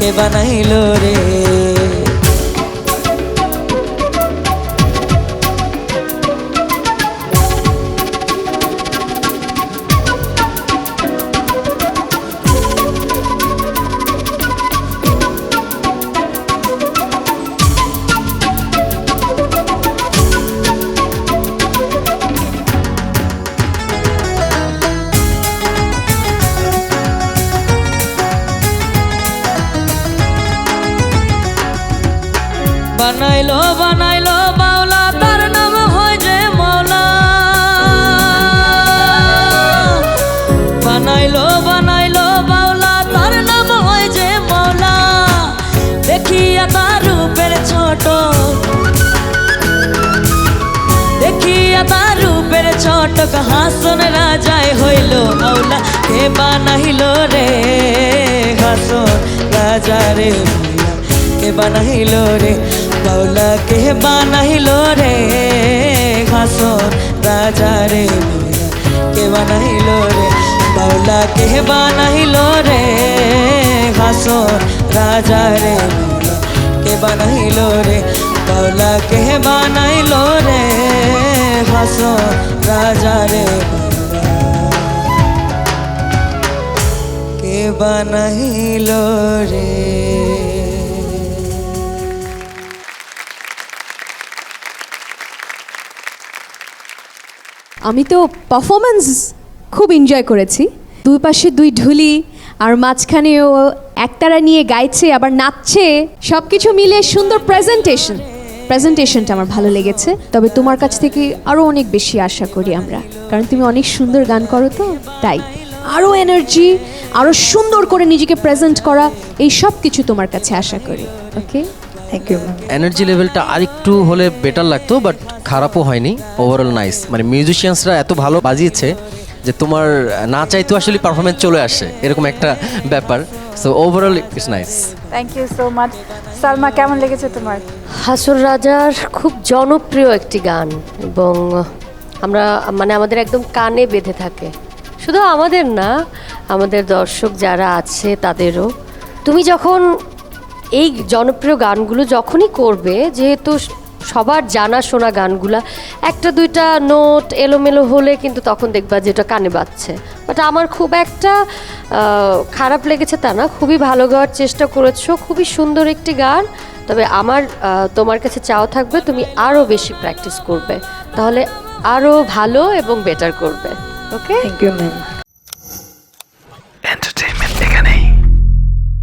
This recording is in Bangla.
কে বানাইলো রে। বানাইলো বানাইলো বাউলা তার নাম হয় যে মৌলা বানাইলো বানাইলো বাউলা তার নাম হয় যে মৌলা দেখিয়া তার রূপের ছোট। দেখিয়া তার রূপের ছোট হাসন রাজায় হইল আউলা কে বানাইল রে হাসন রাজা রে কে বানাইল রে বাউলা কে বানাইল রে হাসন রাজা রে কে বানাইল রে বাউলা কে বানাইল রে হাসন রাজা রে কে বানাইল রে বাউলা কে বানাইল রে হাসন রাজা রে কে বানাইল রে আমি তো পারফরমেন্স খুব এনজয় করেছি। দুই পাশে দুই ঢুলি, আর মাঝখানে ও একতারা নিয়ে গাইছে, আবার নাচছে সব কিছু মিলে সুন্দর প্রেজেন্টেশন প্রেজেন্টেশনটা আমার ভালো লেগেছে, তবে তোমার কাছ থেকে আরও অনেক বেশি আশা করি আমরা। কারণ তুমি অনেক সুন্দর গান করো তো, তাই। আরও এনার্জি আরও সুন্দর করে নিজেকে প্রেজেন্ট করা, এই সব কিছু তোমার কাছে আশা করি ওকে থ্যাংক ইউ এনার্জি লেভেলটা আরেকটু হলে বেটার লাগতো বাট খারাপও হয়নি ওভারঅল নাইস মানে মিউজিশিয়ানসরা এত ভালো বাজিয়েছে যে তোমার না চাইতেও আসলে পারফরমেন্স চলে আসে এরকম একটা ব্যাপার। So overall it's nice thank you so much Salma কেমন লেগেছে তোমার? হাসুর রাজার খুব জনপ্রিয় একটি গান এবং আমরা মানে আমাদের একদম কানে বেঁধে থাকে। শুধু আমাদের না আমাদের দর্শক যারা আছে তাদেরও। তুমি যখন এই জনপ্রিয় গানগুলো যখনই করবে, যেহেতু সবার জানাশোনা গানগুলা, একটা দুইটা নোট এলোমেলো হলে কিন্তু তখন দেখবা যেটা কানে বাজছে। বাট আমার খুব একটা খারাপ লেগেছে তা না, খুবই ভালো গাওয়ার চেষ্টা করেছ, খুবই সুন্দর একটি গান। তবে আমার তোমার কাছে চাও থাকবে তুমি আরও বেশি প্র্যাকটিস করবে। তাহলে আরও ভালো এবং বেটার করবে। Okay thank you ma'am